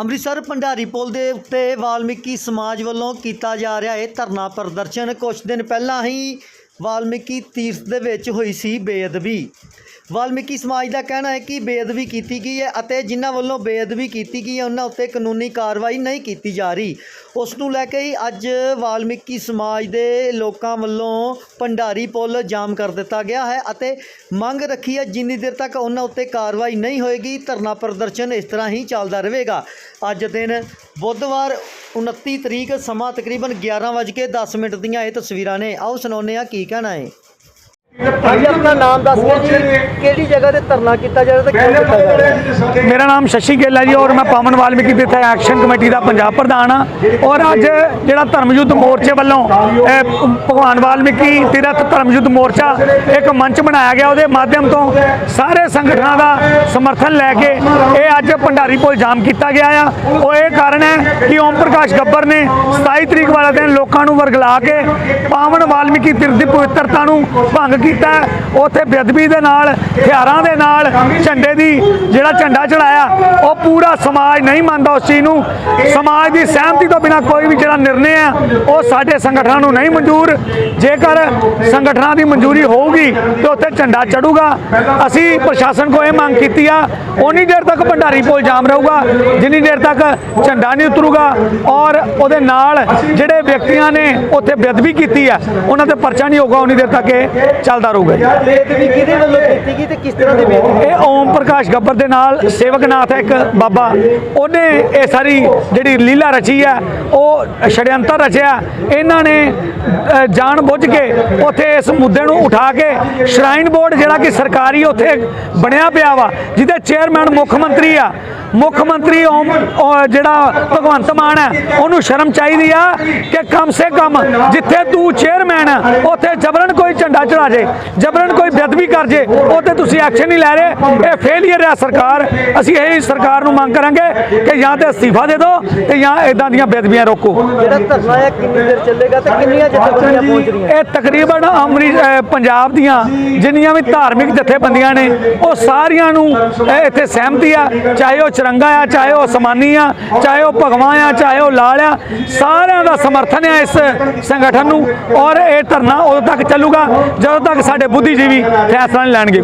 ਅੰਮ੍ਰਿਤਸਰ ਭੰਡਾਰੀ ਪੁਲ ਦੇ ਉੱਤੇ ਵਾਲਮੀਕੀ ਸਮਾਜ ਵੱਲੋਂ ਕੀਤਾ ਜਾ ਰਿਹਾ ਇਹ ਧਰਨਾ ਪ੍ਰਦਰਸ਼ਨ ਕੁਝ ਦਿਨ ਪਹਿਲਾਂ ਹੀ ਵਾਲਮੀਕੀ ਤੀਰਥ ਦੇ ਵਿੱਚ ਹੋਈ ਸੀ ਬੇਅਦਬੀ। ਵਾਲਮੀਕੀ ਸਮਾਜ ਦਾ ਕਹਿਣਾ ਹੈ ਕਿ ਬੇਅਦਬੀ ਕੀਤੀ ਗਈ ਹੈ ਅਤੇ ਜਿਨ੍ਹਾਂ ਵੱਲੋਂ ਬੇਅਦਬੀ ਕੀਤੀ ਗਈ ਹੈ, ਉਹਨਾਂ ਉੱਤੇ ਕਾਨੂੰਨੀ ਕਾਰਵਾਈ ਨਹੀਂ ਕੀਤੀ ਜਾ ਰਹੀ। ਉਸ ਨੂੰ ਲੈ ਕੇ ਹੀ ਅੱਜ ਵਾਲਮੀਕੀ ਸਮਾਜ ਦੇ ਲੋਕਾਂ ਵੱਲੋਂ ਭੰਡਾਰੀ ਪੁਲ ਜਾਮ ਕਰ ਦਿੱਤਾ ਗਿਆ ਹੈ ਅਤੇ ਮੰਗ ਰੱਖੀ ਹੈ ਜਿੰਨੀ ਦੇਰ ਤੱਕ ਉਹਨਾਂ ਉੱਤੇ ਕਾਰਵਾਈ ਨਹੀਂ ਹੋਏਗੀ, ਧਰਨਾ ਪ੍ਰਦਰਸ਼ਨ ਇਸ ਤਰ੍ਹਾਂ ਹੀ ਚੱਲਦਾ ਰਹੇਗਾ। ਅੱਜ ਦਿਨ ਬੁੱਧਵਾਰ 29 ਤਰੀਕ ਸਮਾਂ ਤਕਰੀਬਨ 11:10 ਮਿੰਟ ਦੀਆਂ ਇਹ ਤਸਵੀਰਾਂ ਨੇ। ਆਓ ਸੁਣਾਉਂਦੇ ਆ ਕੀ ਕਹਿਣਾ ਹੈ। ਹਾਂਜੀ ਆਪਣਾ ਨਾਮ ਦੱਸ ਕੇ ਜੀ। ਕਿਹੜੀ ਜਗ੍ਹਾ ਤੇ ਧਰਨਾ ਕੀਤਾ ਜਾ ਰਿਹਾ ਤੇ ਕਿਉਂ ਕੀਤਾ ਜਾ ਰਿਹਾ ਮੇਰਾ ਨਾਮ ਸ਼ਸ਼ੀ ਗਿੱਲ ਹੈ ਜੀ ਔਰ ਮੈਂ ਪਾਵਨ ਵਾਲਮੀਕੀ ਤੀਰਥ ਐਕਸ਼ਨ ਕਮੇਟੀ ਦਾ ਪੰਜਾਬ ਪ੍ਰਧਾਨ ਹਾਂ। ਔਰ ਅੱਜ ਜਿਹੜਾ ਧਰਮ ਯੁੱਧ ਮੋਰਚੇ ਵੱਲੋਂ ਭਗਵਾਨ ਵਾਲਮੀਕੀ ਤੀਰਥ ਧਰਮ ਯੁੱਧ ਮੋਰਚਾ ਇੱਕ ਮੰਚ ਬਣਾਇਆ ਗਿਆ ਉਹਦੇ ਮਾਧਿਅਮ ਤੋਂ ਸਾਰੇ ਸੰਗਠਨਾਂ ਦਾ ਸਮਰਥਨ ਲੈ ਕੇ ਇਹ ਅੱਜ ਭੰਡਾਰੀ ਪੁਲ ਜਾਮ ਕੀਤਾ ਗਿਆ ਆ। ਉਹ ਇਹ ਕਾਰਨ ਹੈ ਕਿ ਓਮ ਪ੍ਰਕਾਸ਼ ਗੱਬਰ ਨੇ 27 ਤਰੀਕ ਵਾਲੇ ਦਿਨ ਲੋਕਾਂ ਨੂੰ ਵਰਗਲਾ ਕੇ ਪਾਵਨ ਵਾਲਮੀਕੀ ਤੀਰਥ ਦੀ ਪਵਿੱਤਰਤਾ ਨੂੰ ਭੰਗ ਕੀਤਾ। ਉੱਥੇ ਬੇਅਦਬੀ ਦੇ ਨਾਲ, ਹਥਿਆਰਾਂ ਦੇ ਨਾਲ ਝੰਡੇ ਦੀ ਜਿਹੜਾ ਝੰਡਾ ਚੜਾਇਆ, ਉਹ ਪੂਰਾ ਸਮਾਜ ਨਹੀਂ ਮੰਨਦਾ ਉਸ ਚੀਜ਼ ਨੂੰ। ਸਮਾਜ ਦੀ ਸਹਿਮਤੀ ਤੋਂ ਬਿਨਾ ਕੋਈ ਵੀ ਜਿਹੜਾ ਨਿਰਣੇ ਆ, ਉਹ ਸਾਡੇ ਸੰਗਠਨਾਂ ਨੂੰ ਨਹੀਂ ਮਨਜ਼ੂਰ। ਜੇਕਰ ਸੰਗਠਨਾਂ ਦੀ ਮਨਜ਼ੂਰੀ ਹੋਊਗੀ, ਤੇ ਉੱਥੇ ਝੰਡਾ ਚੜੂਗਾ। ਅਸੀਂ ਪ੍ਰਸ਼ਾਸਨ ਕੋਲ ਇਹ ਮੰਗ ਕੀਤੀ ਆ ਉਨੀ ਦੇਰ ਤੱਕ ਭੰਡਾਰੀ ਪੁਲ ਜਾਮ ਰਹੂਗਾ, ਜਿੰਨੀ ਦੇਰ ਤੱਕ ਝੰਡਾ ਨਹੀਂ ਉਤਰੂਗਾ। ਔਰ ਉਹਦੇ ਨਾਲ ਜਿਹੜੇ ਵਿਅਕਤੀਆਂ ਨੇ ਉੱਥੇ ਬੇਅਦਬੀ ਕੀਤੀ ਆ, ਉਹਨਾਂ ਤੇ ਪਰਚਾ ਨਹੀਂ ਹੋਊਗਾ ਉਨੀ ਦੇਰ ਤੱਕ ਇਹ ਚੱਲ ਚੱਲਦਾ ਰਹੂਗਾ ਜੀ। ਬੇਅਦਬੀ ਕਿਹਦੇ ਵੱਲੋਂ ਕੀਤੀ ਗਈ ਤੇ ਕਿਸ ਤਰ੍ਹਾਂ ਦੀ ਬੇਅਦਬੀ ਇਹ ਓਮ ਪ੍ਰਕਾਸ਼ ਗੱਬਰ ਦੇ ਨਾਲ ਸੇਵਕਨਾਥ ਹੈ ਇੱਕ ਬਾਬਾ। ਉਹਨੇ ਇਹ ਸਾਰੀ ਜਿਹੜੀ ਲੀਲਾ ਰਚੀ ਹੈ ਉਹ ਛੜਯੰਤਰ ਰਚਿਆ। ਇਹਨਾਂ ਨੇ ਜਾਣ ਬੁੱਝ ਕੇ ਉੱਥੇ ਇਸ ਮੁੱਦੇ ਨੂੰ ਉਠਾ ਕੇ ਸ਼ਰਾਈਨ ਬੋਰਡ ਜਿਹੜਾ ਕਿ ਸਰਕਾਰੀ ਉੱਥੇ ਬਣਿਆ ਪਿਆ ਵਾ ਜਿਹਦੇ ਚੇਅਰਮੈਨ ਮੁੱਖ ਮੰਤਰੀ ਆ। ਮੁੱਖ ਮੰਤਰੀ ਓਮ ਜਿਹੜਾ ਭਗਵੰਤ ਮਾਨ ਹੈ ਉਹਨੂੰ ਸ਼ਰਮ ਚਾਹੀਦੀ ਆ ਕਿ ਕਮ ਸੇ ਕਮ ਜਿੱਥੇ ਤੂੰ ਚੇਅਰਮੈਨ ਹੈ ਉੱਥੇ ਜਬਰਨ ਕੋਈ ਝੰਡਾ ਚੜਾ ਜੇ ਜਬਰਨ ਕੋਈ ਬੇਅਦਬੀ ਕਰ ਜੇ ਉੱਥੇ ਤੁਸੀਂ ਐਕਸ਼ਨ ਨਹੀਂ ਲੈ ਰਹੇ। ਇਹ ਫੇਲਿਅਰ ਹੈ ਸਰਕਾਰ। ਅਸੀਂ ਇਹ ਸਰਕਾਰ ਨੂੰ ਮੰਗ ਕਰਾਂਗੇ ਕਿ ਜਾਂ ਤੇ ਅਸਤੀਫਾ ਦੇ ਦਿਓ ਤੇ ਜਾਂ ਇਦਾਂ ਦੀਆਂ ਬੇਅਦਬੀਆਂ ਰੋਕੋ। ਜਿਹੜਾ ਧਰਨਾ ਹੈ ਕਿੰਨੀ ਦੇਰ ਚੱਲੇਗਾ ਤੇ ਕਿੰਨੀਆਂ ਜਥੇਬੰਦੀਆਂ ਪਹੁੰਚ ਰਹੀਆਂ ਇਹ ਤਕਰੀਬਨ ਅੰਮ੍ਰਿਤ ਅਹ ਪੰਜਾਬ ਦੀਆਂ ਜਿੰਨੀਆਂ ਵੀ ਧਾਰਮਿਕ ਜਥੇਬੰਦੀਆਂ ਨੇ ਉਹ ਸਾਰੀਆਂ ਨੂੰ ਇੱਥੇ ਸਹਿਮਤੀ ਆ। ਚਾਹੇ ਉਹ ਚਰੰਗਾ ਆ ਚਾਹੇ ਉਹ ਅਸਮਾਨੀ ਆ ਚਾਹੇ ਉਹ ਭਗਵਾਂ ਆ ਚਾਹੇ ਉਹ ਲਾਲ ਆ ਸਾਰਿਆਂ ਦਾ ਸਮਰਥਨ ਹੈ ਇਸ ਸੰਗਠਨ ਨੂੰ। ਔਰ ਇਹ ਧਰਨਾ ਉਦੋਂ ਤੱਕ ਚੱਲੂਗਾ ਜਦੋਂ ਤੱਕ ਸਾਡੇ ਬੁੱਧੀਜੀਵੀ ਫੈਸਲਾ ਨਹੀਂ ਲੈਣਗੇ